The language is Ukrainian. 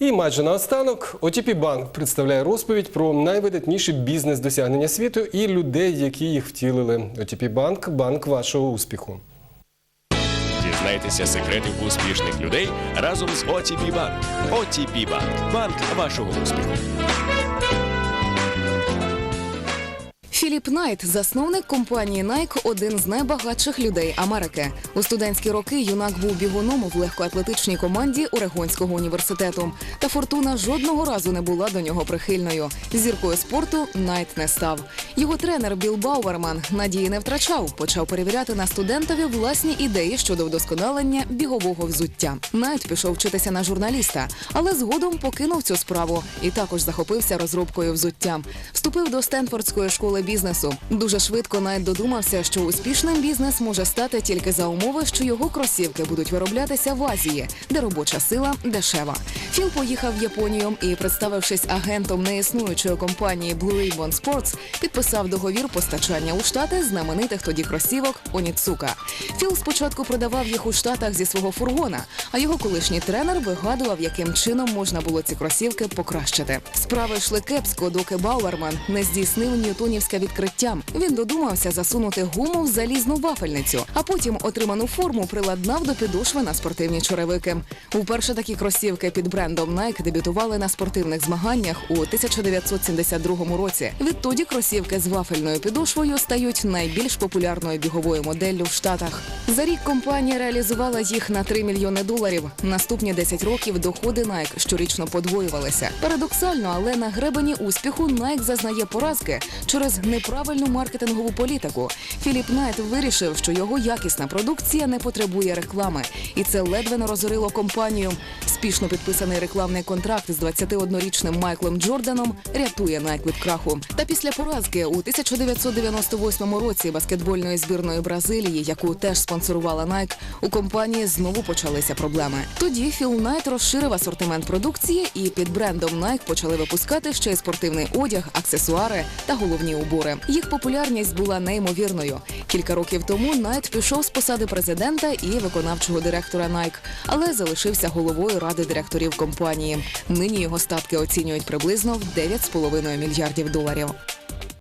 І майже наостанок OTP Bank представляє розповідь про найвидатніші бізнес-досягнення світу і людей, які їх втілили. OTP Банк – банк вашого успіху. Дізнайтеся секрети успішних людей разом з OTP Bank. OTP Bank – банк вашого успіху. Філіп Найт, засновник компанії Nike, один з найбагатших людей Америки. У студентські роки юнак був бігуном в легкоатлетичній команді Орегонського університету. Та фортуна жодного разу не була до нього прихильною. Зіркою спорту Найт не став. Його тренер Біл Бауерман надії не втрачав. Почав перевіряти на студентові власні ідеї щодо вдосконалення бігового взуття. Найт пішов вчитися на журналіста, але згодом покинув цю справу і також захопився розробкою взуття. Вступив до Стенфордської школи бізнесу. Дуже швидко Найт додумався, що успішним бізнес може стати тільки за умови, що його кросівки будуть вироблятися в Азії, де робоча сила дешева. Філ поїхав в Японію і, представившись агентом неіснуючої компанії Blue Ribbon Sports, підписав договір постачання у штати знаменитих тоді кросівок Оніцука. Філ спочатку продавав їх у штатах зі свого фургона, а його колишній тренер вигадував, яким чином можна було ці кросівки покращити. Справи йшли кепсько, доки Бауерман не здійснив ньютонівське відкриття. Він додумався засунути гуму в залізну вафельницю, а потім отриману форму приладнав до підошви на спортивні черевики. Уперше такі кросівки під брендом Nike дебютували на спортивних змаганнях у 1972 році. Відтоді кросівки з вафельною підошвою стають найбільш популярною біговою моделлю в Штатах. За рік компанія реалізувала їх на 3 мільйони доларів. Наступні 10 років доходи Nike щорічно подвоювалися. Парадоксально, але на гребені успіху Nike зазнає поразки через неправильну маркетингову політику. Філіп Найт вирішив, що його якісна продукція не потребує реклами, і це ледве не розорило компанію. Спішно підписаний рекламний контракт з 21-річним Майклом Джорданом рятує Nike від краху. Та після поразки у 1998 році баскетбольної збірної Бразилії, яку теж спонсорувала Nike, у компанії знову почалися проблеми. Тоді Філ Найт розширив асортимент продукції, і під брендом Nike почали випускати ще й спортивний одяг, аксесуари та головні убори. Їх популярність була неймовірною. Кілька років тому Найт пішов з посади президента і виконавчого директора Nike, але залишився головою ради директорів компанії. Нині його статки оцінюють приблизно в 9,5 мільярдів доларів.